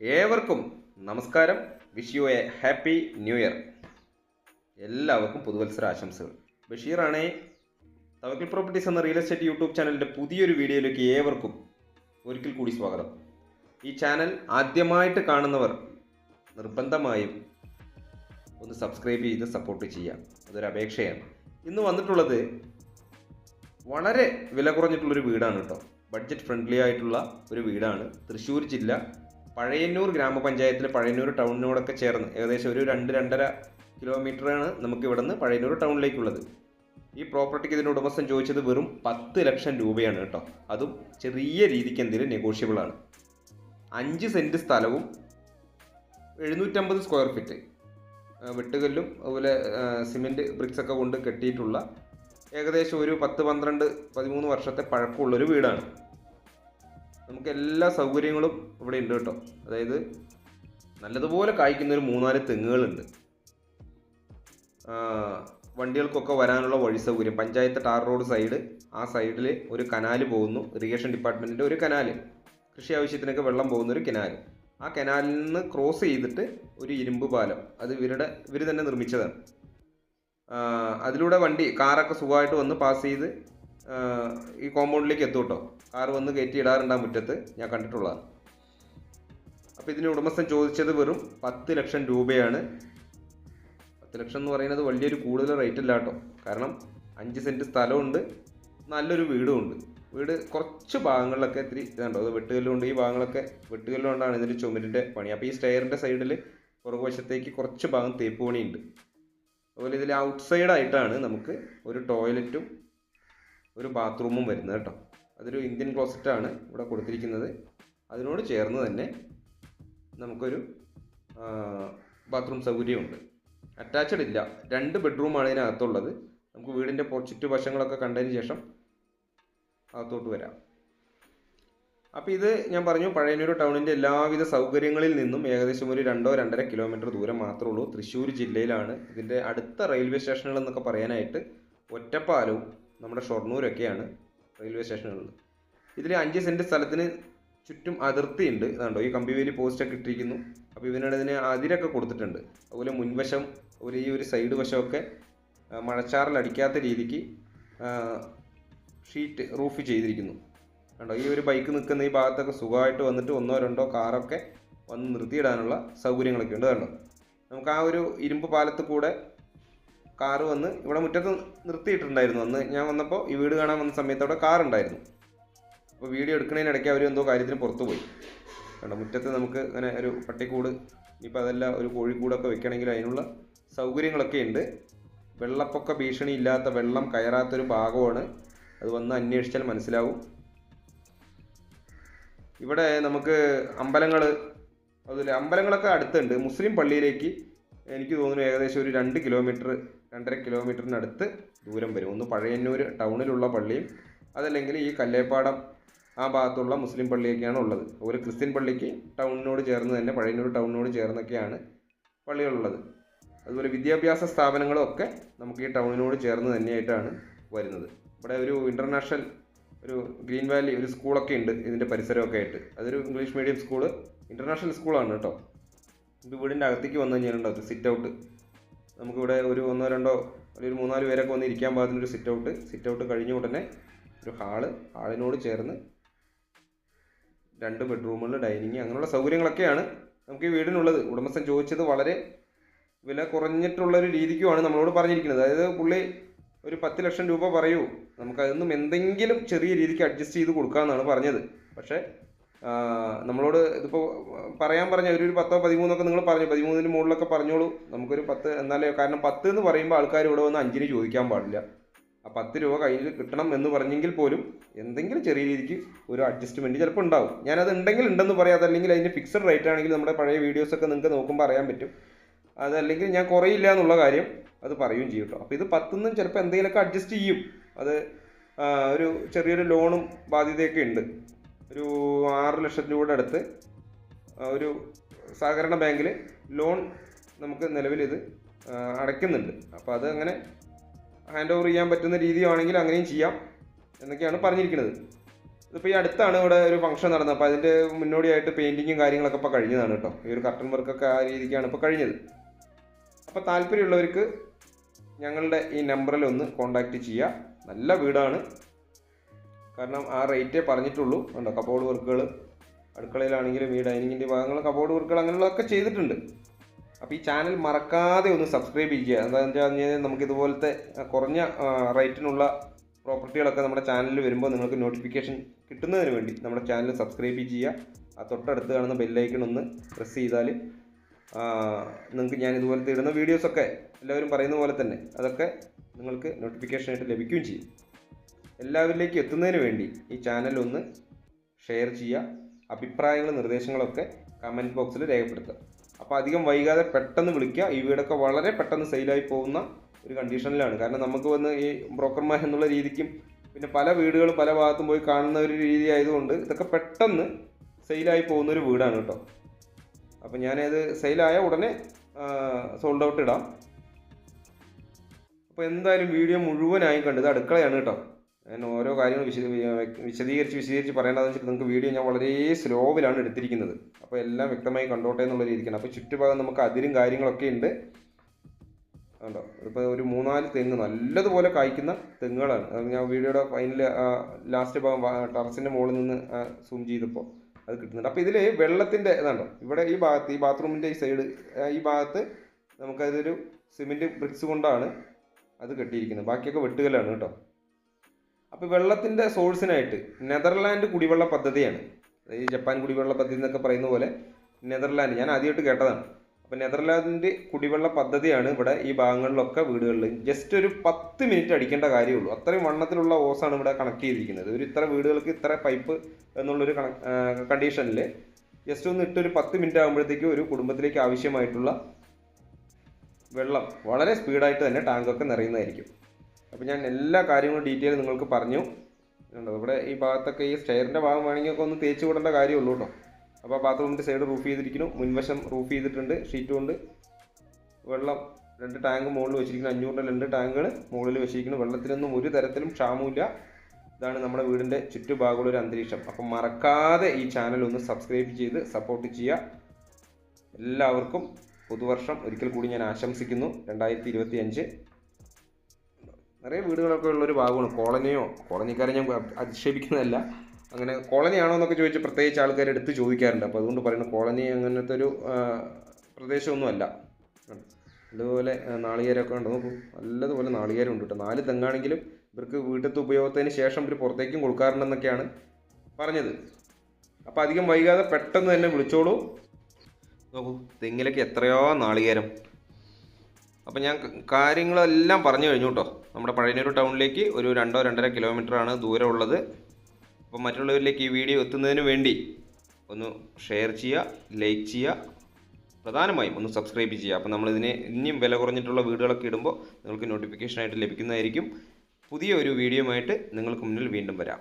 ഏവർക്കും നമസ്കാരം. Wish you a happy new year. എല്ലാവർക്കും പുതുവത്സര ആശംസകൾ. ബഷീറാണേ തവക്കിൽ പ്രോപ്പർട്ടീസ് എന്ന റിയൽ എസ്റ്റേറ്റ് യൂട്യൂബ് ചാനലിന്റെ പുതിയൊരു വീഡിയോയിലേക്ക് ഏവർക്കും ഒരിക്കൽ കൂടി സ്വാഗതം. ഈ ചാനൽ ആദ്യമായിട്ട് കാണുന്നവർ നിർബന്ധമായും ഒന്ന് സബ്സ്ക്രൈബ് ചെയ്ത് സപ്പോർട്ട് ചെയ്യാം അതൊരു അപേക്ഷയാണ്. ഇന്ന് വന്നിട്ടുള്ളത് വളരെ വില കുറഞ്ഞിട്ടുള്ളൊരു വീടാണ് കേട്ടോ. ബഡ്ജറ്റ് ഫ്രണ്ട്ലി ആയിട്ടുള്ള ഒരു വീടാണ്. തൃശ്ശൂർ ജില്ല പഴയന്നൂർ ഗ്രാമപഞ്ചായത്തിൽ പഴയന്നൂർ ടൗണിനോടൊക്കെ ചേർന്ന് ഏകദേശം ഒരു രണ്ട് രണ്ടര കിലോമീറ്ററാണ് നമുക്ക് ഇവിടെ നിന്ന് പഴയന്നൂർ ടൗണിലേക്കുള്ളത്. ഈ പ്രോപ്പർട്ടിക്ക് ഇതിന്റെ ഉടമസ്ഥൻ ചോദിച്ചത് വെറും പത്ത് ലക്ഷം രൂപയാണ് കേട്ടോ. അതും ചെറിയ രീതിക്ക് എന്തെങ്കിലും നെഗോഷ്യബിൾ ആണ്. അഞ്ച് സെന്റ് സ്ഥലവും എഴുന്നൂറ്റമ്പത് സ്ക്വയർ ഫീറ്റ് വെട്ടുകല്ലും അതുപോലെ സിമെന്റ് ബ്രിക്സൊക്കെ കൊണ്ട് കെട്ടിയിട്ടുള്ള ഏകദേശം ഒരു പത്ത് പന്ത്രണ്ട് പതിമൂന്ന് വർഷത്തെ പഴക്കമുള്ളൊരു വീടാണ്. നമുക്ക് എല്ലാ സൗകര്യങ്ങളും ഇവിടെ ഉണ്ട് കേട്ടോ. അതായത് നല്ലതുപോലെ കായ്ക്കുന്ന ഒരു മൂന്നാൽ തെങ്ങുകളുണ്ട്. വണ്ടികൾക്കൊക്കെ വരാനുള്ള വഴി സൗകര്യം. പഞ്ചായത്ത് ടാർ റോഡ് സൈഡ് ആ സൈഡിൽ ഒരു കനാൽ പോകുന്നു. ഇറിഗേഷൻ ഡിപ്പാർട്ട്മെന്റിന്റെ ഒരു കനാൽ കൃഷി ആവശ്യത്തിനൊക്കെ വെള്ളം പോകുന്ന ഒരു കനാൽ. ആ കനാലിൽ നിന്ന് ക്രോസ് ചെയ്തിട്ട് ഒരു ഇരുമ്പ് പാലം. അത് ഇവരുടെ ഇവർ തന്നെ നിർമ്മിച്ചതാണ്. അതിലൂടെ വണ്ടി കാറൊക്കെ സുഖമായിട്ട് വന്ന് പാസ് ചെയ്ത് ഈ കോമ്പൗണ്ടിലേക്ക് എത്തും കേട്ടോ. കാർ വന്ന് കയറ്റി ഇടാറുണ്ട് ആ മുറ്റത്ത്. ഞാൻ കണ്ടിട്ടുള്ളതാണ്. അപ്പോൾ ഇതിന് ഉടമസ്ഥൻ ചോദിച്ചത് വെറും പത്ത് ലക്ഷം രൂപയാണ്. പത്ത് ലക്ഷം എന്ന് പറയുന്നത് വലിയൊരു കൂടുതൽ റേറ്റ് അല്ല കേട്ടോ. കാരണം അഞ്ച് സെന്റ് സ്ഥലമുണ്ട് നല്ലൊരു വീടുമുണ്ട് വീട് കുറച്ച് ഭാഗങ്ങളിലൊക്കെ ഇത്തിരി ഇതുണ്ടോ. അത് വെട്ടുകല്ലുണ്ട്. ഈ ഭാഗങ്ങളൊക്കെ വെട്ടുകല്ലുകൊണ്ടാണ് ഇതിന്റെ ചുമരിന്റെ പണി. അപ്പോൾ ഈ സ്റ്റെയറിന്റെ സൈഡിൽ പുറകുവശത്തേക്ക് കുറച്ച് ഭാഗം തേപ്പ് പണിയുണ്ട്. അതുപോലെ ഇതിൽ ഔട്ട്സൈഡായിട്ടാണ് നമുക്ക് ഒരു ടോയ്ലറ്റും ഒരു ബാത്റൂമും വരുന്നത് കേട്ടോ. അതൊരു ഇന്ത്യൻ ക്ലോസറ്റാണ് ഇവിടെ കൊടുത്തിരിക്കുന്നത്. അതിനോട് ചേർന്ന് തന്നെ നമുക്കൊരു ബാത്റൂം സൗകര്യമുണ്ട്. അറ്റാച്ച്ഡ് ഇല്ല. രണ്ട് ബെഡ്റൂമാണ് ഇതിനകത്തുള്ളത്. നമുക്ക് വീടിന്റെ ചുറ്റുവശങ്ങളൊക്കെ കണ്ടതിന് ശേഷം അകത്തോട്ട് വരാം. അപ്പോൾ ഇത് ഞാൻ പറഞ്ഞു പഴയനൂർ ടൗണിന്റെ എല്ലാവിധ സൗകര്യങ്ങളിൽ നിന്നും ഏകദേശം ഒരു രണ്ടോ രണ്ടര കിലോമീറ്റർ ദൂരം മാത്രമേ ഉള്ളൂ. തൃശ്ശൂർ ജില്ലയിലാണ്. ഇതിന്റെ അടുത്ത റെയിൽവേ സ്റ്റേഷനുകൾ എന്നൊക്കെ പറയാനായിട്ട് ഒറ്റപ്പാലവും നമ്മുടെ ഷൊർണൂരൊക്കെയാണ് റെയിൽവേ സ്റ്റേഷനുള്ളത് ഇതിൽ അഞ്ച് സെന്റ് സ്ഥലത്തിന് ചുറ്റും അതിർത്തി ഉണ്ട് ഇതാണ്ടോ? ഈ കമ്പിവേലി പോസ്റ്റൊക്കെ ഇട്ടിരിക്കുന്നു. അപ്പോൾ ഇവനോട് ഇതിന് അതിരൊക്കെ കൊടുത്തിട്ടുണ്ട്. അതുപോലെ മുൻവശം ഒരു ഈ ഒരു സൈഡ് വശമൊക്കെ മഴച്ചാറിൽ അടിക്കാത്ത രീതിക്ക് ഷീറ്റ് റൂഫ് ചെയ്തിരിക്കുന്നു. കണ്ടോ? ഈ ഒരു ബൈക്ക് നിൽക്കുന്ന ഈ ഭാഗത്തൊക്കെ സുഖമായിട്ട് വന്നിട്ട് ഒന്നോ രണ്ടോ കാറൊക്കെ വന്ന് നിർത്തിയിടാനുള്ള സൗകര്യങ്ങളൊക്കെ ഉണ്ട് കണ്ടോ നമുക്ക് ആ ഒരു ഇരുമ്പ് പാലത്ത് കൂടെ കാറ് വന്ന് ഇവിടെ മുറ്റത്ത് നിർത്തിയിട്ടുണ്ടായിരുന്നു. അന്ന് ഞാൻ വന്നപ്പോൾ ഈ വീട് കാണാൻ വന്ന സമയത്ത് അവിടെ കാറുണ്ടായിരുന്നു. അപ്പോൾ വീഡിയോ എടുക്കുന്നതിനിടയ്ക്ക് അവർ എന്തോ കാര്യത്തിന് പുറത്തു പോയി. കണ്ടോ മുറ്റത്ത് നമുക്ക് അങ്ങനെ ഒരു പട്ടിക്കൂട് ഇനിയിപ്പോൾ അതെല്ലാം ഒരു കോഴിക്കൂടൊക്കെ വെക്കണമെങ്കിൽ അതിനുള്ള സൗകര്യങ്ങളൊക്കെ ഉണ്ട്. വെള്ളപ്പൊക്ക ഭീഷണി ഇല്ലാത്ത വെള്ളം കയറാത്തൊരു ഭാഗമാണ്. അത് വന്ന് അന്വേഷിച്ചാൽ മനസ്സിലാവും. ഇവിടെ നമുക്ക് അമ്പലങ്ങൾ അതുപോലെ അമ്പലങ്ങളൊക്കെ അടുത്തുണ്ട്. മുസ്ലിം പള്ളിയിലേക്ക് എനിക്ക് തോന്നുന്നു ഏകദേശം ഒരു രണ്ട് കിലോമീറ്റർ രണ്ടര കിലോമീറ്ററിനടുത്ത് ദൂരം വരും. ഒന്ന് പഴയന്നൂർ ടൗണിലുള്ള പള്ളിയും അതല്ലെങ്കിൽ ഈ കല്ലേപ്പാടം ആ ഭാഗത്തുള്ള മുസ്ലിം പള്ളിയൊക്കെയാണ് ഉള്ളത്. ഒരു ക്രിസ്ത്യൻ പള്ളിക്ക് ടൗണിനോട് ചേർന്ന് തന്നെ പഴയന്നൂർ ടൗണിനോട് ചേർന്നൊക്കെയാണ് പള്ളികളുള്ളത്. അതുപോലെ വിദ്യാഭ്യാസ സ്ഥാപനങ്ങളും ഒക്കെ നമുക്ക് ഈ ടൗണിനോട് ചേർന്ന് തന്നെയായിട്ടാണ് വരുന്നത്. ഇവിടെ ഒരു ഇന്റർനാഷണൽ ഒരു ഗ്രീൻ വാലി ഒരു സ്കൂളൊക്കെ ഉണ്ട് ഇതിന്റെ പരിസരമൊക്കെ ആയിട്ട്. അതൊരു ഇംഗ്ലീഷ് മീഡിയം സ്കൂൾ ഇന്റർനാഷണൽ സ്കൂളാണ് കേട്ടോ. വീടിന്റെ അകത്തേക്ക് വന്നു കഴിഞ്ഞാലുണ്ടാവും സിറ്റ് ഔട്ട് നമുക്കിവിടെ ഒരു ഒന്നോ രണ്ടോ അല്ലെങ്കിൽ ഒരു മൂന്നാൽ പേരൊക്കെ വന്ന് ഇരിക്കാൻ പാകത്തിനൊരു സിറ്റ് ഔട്ട് സിറ്റ് ഔട്ട് കഴിഞ്ഞ ഉടനെ ഒരു ഹാൾ ഹാളിനോട് ചേർന്ന് രണ്ട് ബെഡ്റൂമുകൾ ഡൈനിങ് അങ്ങനെയുള്ള സൗകര്യങ്ങളൊക്കെയാണ് നമുക്ക് ഈ വീടിനുള്ളത്. ഉടമസ്ഥൻ ചോദിച്ചത് വളരെ വില കുറഞ്ഞിട്ടുള്ള ഒരു രീതിക്കുമാണ് നമ്മളോട് പറഞ്ഞിരിക്കുന്നത്. അതായത് പുള്ളി ഒരു പത്ത് ലക്ഷം രൂപ പറയൂ. നമുക്കതൊന്നും എന്തെങ്കിലും ചെറിയ രീതിക്ക് അഡ്ജസ്റ്റ് ചെയ്ത് കൊടുക്കാമെന്നാണ് പറഞ്ഞത്. പക്ഷേ നമ്മളോട് ഇതിപ്പോൾ പറയാൻ പറഞ്ഞ ഒരു പത്തോ പതിമൂന്നൊക്കെ നിങ്ങൾ പറഞ്ഞു. പതിമൂന്നിന് മുകളിലൊക്കെ പറഞ്ഞോളൂ. നമുക്കൊരു പത്ത് എന്നാലേ കാരണം പത്ത് എന്ന് പറയുമ്പോൾ ആൾക്കാർ ഇവിടെ വന്ന് അഞ്ചിന് ചോദിക്കാൻ പാടില്ല. ആ പത്ത് രൂപ കയ്യിൽ കിട്ടണം എന്ന് പറഞ്ഞെങ്കിൽ പോലും എന്തെങ്കിലും ചെറിയ രീതിക്ക് ഒരു അഡ്ജസ്റ്റ്മെന്റ് ചിലപ്പോൾ ഉണ്ടാവും. ഞാനത് ഉണ്ടെങ്കിൽ ഉണ്ടെന്ന് പറയാം. അതല്ലെങ്കിൽ അതിന്റെ ഫിക്സഡ് റേറ്റ് ആണെങ്കിൽ നമ്മുടെ പഴയ വീഡിയോസൊക്കെ നിങ്ങൾക്ക് നോക്കുമ്പോൾ അറിയാൻ പറ്റും. അതല്ലെങ്കിൽ ഞാൻ കുറയില്ല എന്നുള്ള കാര്യം അത് പറയുകയും ചെയ്യും കേട്ടോ. അപ്പോൾ ഇത് പത്തുനിന്നും ചിലപ്പോൾ എന്തെങ്കിലുമൊക്കെ അഡ്ജസ്റ്റ് ചെയ്യും. അത് ഒരു ചെറിയൊരു ലോണും ബാധ്യതയൊക്കെ ഉണ്ട്. ഒരു ആറ് ലക്ഷം രൂപയുടെ അടുത്ത് ഒരു സഹകരണ ബാങ്കിൽ ലോൺ നമുക്ക് നിലവിൽ ഇത് അടയ്ക്കുന്നുണ്ട്. അപ്പോൾ അത് അങ്ങനെ ഹാൻഡ് ഓവർ ചെയ്യാൻ പറ്റുന്ന രീതിയാണെങ്കിൽ അങ്ങനെയും ചെയ്യാം എന്നൊക്കെയാണ് പറഞ്ഞിരിക്കുന്നത്. ഇതിപ്പോൾ ഈ അടുത്താണ് ഇവിടെ ഒരു ഫംഗ്ഷൻ നടന്നത്. അപ്പോൾ അതിന്റെ മുന്നോടിയായിട്ട് പെയിന്റിങ്ങും കാര്യങ്ങളൊക്കെ ഇപ്പോൾ കഴിഞ്ഞതാണ് കേട്ടോ. ഈ ഒരു കർട്ടൻ വർക്കൊക്കെ ആ രീതിക്കാണ് ഇപ്പോൾ കഴിഞ്ഞത്. അപ്പോൾ താല്പര്യമുള്ളവർക്ക് ഞങ്ങളുടെ ഈ നമ്പറിൽ ഒന്ന് കോൺടാക്റ്റ് ചെയ്യുക. നല്ല വീടാണ്. കാരണം ആ റേറ്റേ പറഞ്ഞിട്ടുള്ളൂ. കണ്ടോ കബോർഡ് വർക്കുകൾ അടുക്കളയിലാണെങ്കിലും ഈ ഡൈനിങ്ങിന്റെ ഭാഗങ്ങൾ കബോർഡ് വർക്കുകൾ അങ്ങനെയുള്ളതൊക്കെ ചെയ്തിട്ടുണ്ട്. അപ്പോൾ ഈ ചാനൽ മറക്കാതെ ഒന്ന് സബ്സ്ക്രൈബ് ചെയ്യുക. എന്താണെന്ന് വെച്ച് കഴിഞ്ഞാൽ നമുക്ക് ഇതുപോലത്തെ കുറഞ്ഞ റേറ്റിനുള്ള പ്രോപ്പർട്ടികളൊക്കെ നമ്മുടെ ചാനലിൽ വരുമ്പോൾ നിങ്ങൾക്ക് നോട്ടിഫിക്കേഷൻ കിട്ടുന്നതിന് വേണ്ടി നമ്മുടെ ചാനൽ സബ്സ്ക്രൈബ് ചെയ്യുക. ആ തൊട്ടടുത്ത് കാണുന്ന ബെല്ലൈക്കൺ ഒന്ന് പ്രസ് ചെയ്താൽ നിങ്ങൾക്ക് ഞാൻ ഇതുപോലത്തെ ഇടുന്ന വീഡിയോസൊക്കെ എല്ലാവരും പറയുന്ന പോലെ തന്നെ അതൊക്കെ നിങ്ങൾക്ക് നോട്ടിഫിക്കേഷനായിട്ട് ലഭിക്കുകയും ചെയ്യും. എല്ലാവരിലേക്കും എത്തുന്നതിന് വേണ്ടി ഈ ചാനൽ ഒന്ന് ഷെയർ ചെയ്യുക അഭിപ്രായങ്ങളും നിർദ്ദേശങ്ങളൊക്കെ കമന്റ് ബോക്സിൽ രേഖപ്പെടുത്തുക. അപ്പോൾ അധികം വൈകാതെ പെട്ടെന്ന് വിളിക്കുക ഈ വീടൊക്കെ വളരെ പെട്ടെന്ന് സെയിലായി പോകുന്ന ഒരു കണ്ടീഷനിലാണ് കാരണം നമുക്ക് വന്ന് ഈ ബ്രോക്കർമാർ എന്നുള്ള രീതിക്കും പിന്നെ പല വീടുകളും പല ഭാഗത്തും പോയി കാണുന്ന ഒരു രീതി ആയതുകൊണ്ട് ഇതൊക്കെ പെട്ടെന്ന് സെയിലായി പോകുന്ന ഒരു വീടാണ് കേട്ടോ. അപ്പോൾ ഞാനത് സെയിലായ ഉടനെ സോൾഡ് ഔട്ട് ഇടാം. അപ്പോൾ എന്തായാലും വീഡിയോ മുഴുവനായും കണ്ടത് അടുക്കളയാണ് കേട്ടോ. ഞാൻ ഓരോ കാര്യങ്ങൾ വിശദ വിശദീകരിച്ച് വിശദീകരിച്ച് പറയേണ്ടതെന്ന് വെച്ചാൽ നിങ്ങൾക്ക് വീഡിയോ ഞാൻ വളരെ സ്ലോവിലാണ് എടുത്തിരിക്കുന്നത്. അപ്പോൾ എല്ലാം വ്യക്തമായി കണ്ടോട്ടെ എന്നുള്ള രീതിക്കാണ്. അപ്പോൾ ചുറ്റുഭാഗം നമുക്ക് അതിരും കാര്യങ്ങളൊക്കെ ഉണ്ട്. കണ്ടോ? ഇപ്പോൾ ഒരു മൂന്നാൽ തെങ്ങ് നല്ലതുപോലെ കായ്ക്കുന്ന തെങ്ങുകളാണ്. ഞാൻ വീഡിയോയുടെ ഫൈനൽ ലാസ്റ്റ് ഭാഗം ടെറസിന്റെ മുകളിൽ നിന്ന് സൂം ചെയ്തപ്പോൾ അത് കിട്ടുന്നുണ്ട്. അപ്പോൾ ഇതിൽ വെള്ളത്തിന്റെ ഇതാണ്ടോ ഇവിടെ ഈ ഭാഗത്ത് ഈ ബാത്റൂമിന്റെ ഈ സൈഡ് ഈ ഭാഗത്ത് നമുക്കതൊരു സിമെന്റ് ബ്രിക്സ് കൊണ്ടാണ് അത് കെട്ടിയിരിക്കുന്നത്. ബാക്കിയൊക്കെ വെട്ടുകല്ലാണ് കേട്ടോ. അപ്പോൾ വെള്ളത്തിന്റെ സോഴ്സിനായിട്ട് നെതർലാൻഡ് കുടിവെള്ള പദ്ധതിയാണ്. അതായത് ജപ്പാൻ കുടിവെള്ള പദ്ധതി എന്നൊക്കെ പറയുന്ന പോലെ നെതർലാൻഡ് ഞാൻ ആദ്യമായിട്ട് കേട്ടതാണ്. അപ്പോൾ നെതർലാൻഡ് കുടിവെള്ള പദ്ധതിയാണ് ഇവിടെ ഈ ഭാഗങ്ങളിലൊക്കെ വീടുകളിൽ ജസ്റ്റ് ഒരു പത്ത് മിനിറ്റ് അടിക്കേണ്ട കാര്യമുള്ളൂ. അത്രയും വണ്ണത്തിലുള്ള ഓസാണ് ഇവിടെ കണക്ട് ചെയ്തിരിക്കുന്നത്. ഒരു ഇത്ര വീടുകൾക്ക് ഇത്ര പൈപ്പ് എന്നുള്ളൊരു കണ്ടീഷനിൽ ജസ്റ്റ് ഒന്ന് ഇട്ടൊരു പത്ത് മിനിറ്റ് ആകുമ്പോഴത്തേക്കും ഒരു കുടുംബത്തിലേക്ക് ആവശ്യമായിട്ടുള്ള വെള്ളം വളരെ സ്പീഡായിട്ട് തന്നെ ടാങ്കൊക്കെ നിറയുന്നതായിരിക്കും. അപ്പോൾ ഞാൻ എല്ലാ കാര്യങ്ങളും ഡീറ്റെയിൽ നിങ്ങൾക്ക് പറഞ്ഞു. ഇവിടെ ഈ ഭാഗത്തൊക്കെ ഈ സ്റ്റെയറിന്റെ ഭാഗം വേണമെങ്കിൽ ഒക്കെ ഒന്ന് തേച്ച് വിടേണ്ട കാര്യമുള്ളൂ കേട്ടോ അപ്പോൾ ബാത്റൂമിന്റെ സൈഡ് റൂഫ് ചെയ്തിരിക്കുന്നു. മുൻവശം റൂഫ് ചെയ്തിട്ടുണ്ട്. ഷീറ്റ് ഉണ്ട്. വെള്ളം രണ്ട് ടാങ്ക് മുകളിൽ വെച്ചിരിക്കുന്നു. അഞ്ഞൂറിന്റെ രണ്ട് ടാങ്കുകൾ മുകളിൽ വെച്ചിരിക്കുന്നു. വെള്ളത്തിനൊന്നും ഒരു തരത്തിലും ക്ഷാമമില്ല ഇതാണ് നമ്മുടെ വീടിന്റെ ചുറ്റുഭാഗമുള്ള ഒരു അന്തരീക്ഷം. അപ്പം മറക്കാതെ ഈ ചാനൽ ഒന്ന് സബ്സ്ക്രൈബ് ചെയ്ത് സപ്പോർട്ട് ചെയ്യുക. എല്ലാവർക്കും പുതുവർഷം ഒരിക്കൽ കൂടി ഞാൻ ആശംസിക്കുന്നു. രണ്ടായിരത്തി ഇരുപത്തി അഞ്ച് നിറയെ വീടുകളൊക്കെ ഉള്ള ഒരു ഭാഗമാണ്. കോളനിയോ കോളനിക്കാരെ ഞാൻ അധിക്ഷേപിക്കുന്നതല്ല. അങ്ങനെ കോളനിയാണോ എന്നൊക്കെ ചോദിച്ച് പ്രത്യേകിച്ച് ആൾക്കാർ എടുത്ത് ചോദിക്കാറുണ്ട്. അപ്പോൾ അതുകൊണ്ട് പറയുന്നു കോളനി അങ്ങനത്തെ ഒരു പ്രദേശമൊന്നുമല്ല. അതുപോലെ നാളികേരമൊക്കെ ഉണ്ട് നോക്കൂ. നല്ലതുപോലെ നാളികേരം ഉണ്ട് കേട്ടോ. നാല് തെങ്ങാണെങ്കിലും ഇവർക്ക് വീട്ടിലത്തെ ഉപയോഗത്തിന് ശേഷം ഇവർ പുറത്തേക്കും കൊടുക്കാറുണ്ടെന്നൊക്കെയാണ് പറഞ്ഞത്. അപ്പോൾ അധികം വൈകാതെ പെട്ടെന്ന് തന്നെ വിളിച്ചോളൂ. നോക്കൂ തെങ്ങിലൊക്കെ എത്രയോ നാളികേരം. അപ്പം ഞാൻ കാര്യങ്ങളെല്ലാം പറഞ്ഞു കഴിഞ്ഞു കേട്ടോ. നമ്മുടെ പഴയനൂർ ടൗണിലേക്ക് ഒരു രണ്ടോ രണ്ടര കിലോമീറ്ററാണ് ദൂരമുള്ളത്. അപ്പോൾ മറ്റുള്ളവരിലേക്ക് ഈ വീഡിയോ എത്തുന്നതിന് വേണ്ടി ഒന്ന് ഷെയർ ചെയ്യുക ലൈക്ക് ചെയ്യുക. പ്രധാനമായും ഒന്ന് സബ്സ്ക്രൈബ് ചെയ്യുക. അപ്പോൾ നമ്മളിതിനെ ഇനിയും വില കുറഞ്ഞിട്ടുള്ള വീടുകളൊക്കെ ഇടുമ്പോൾ നിങ്ങൾക്ക് നോട്ടിഫിക്കേഷനായിട്ട് ലഭിക്കുന്നതായിരിക്കും. പുതിയ ഒരു വീഡിയോ ആയിട്ട് നിങ്ങൾക്ക് മുന്നിൽ വീണ്ടും വരാം.